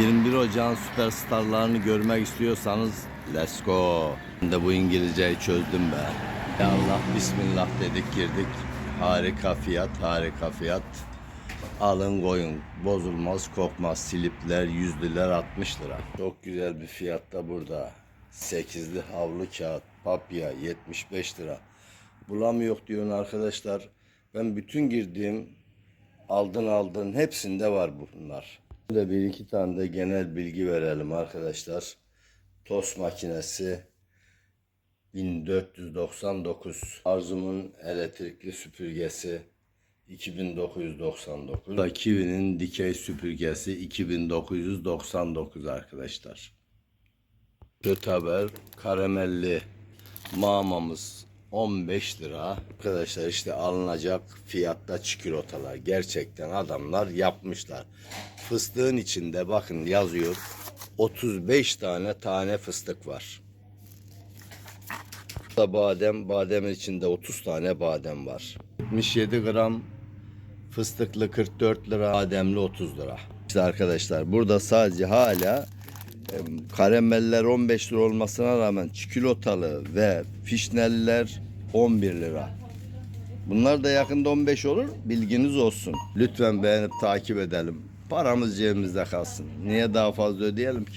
21 Ocağın süperstarlarını görmek istiyorsanız let's go. Ben de bu İngilizceyi çözdüm be. Ya Allah bismillah dedik girdik. Harika fiyat, harika fiyat. Alın koyun. Bozulmaz, kokmaz. Silipler 100 lira 60 lira. Çok güzel bir fiyat da burada. 8'li havlu kağıt, papya 75 lira. Bulamıyor diyorsun arkadaşlar. Ben bütün girdiğim aldın aldın hepsinde var bunlar. Burada bir iki tane de genel bilgi verelim arkadaşlar. Tost makinesi 1499. Arzum'un elektrikli süpürgesi 2999. Da dikey süpürgesi 2999 arkadaşlar. Kötü haber karamelli mamamız 15 lira. Arkadaşlar işte alınacak fiyatta çikolatalar. Gerçekten adamlar yapmışlar. Fıstığın içinde bakın yazıyor 35 tane tane fıstık var. Da badem, bademin içinde 30 tane badem var. 77 gram fıstıklı 44 lira, bademli 30 lira. İşte arkadaşlar burada sadece hala karameller 15 lira olmasına rağmen çikolatalı ve fişneller 11 lira. Bunlar da yakında 15 olur. Bilginiz olsun. Lütfen beğenip takip edelim. Paramız cebimizde kalsın. Niye daha fazla ödeyelim ki?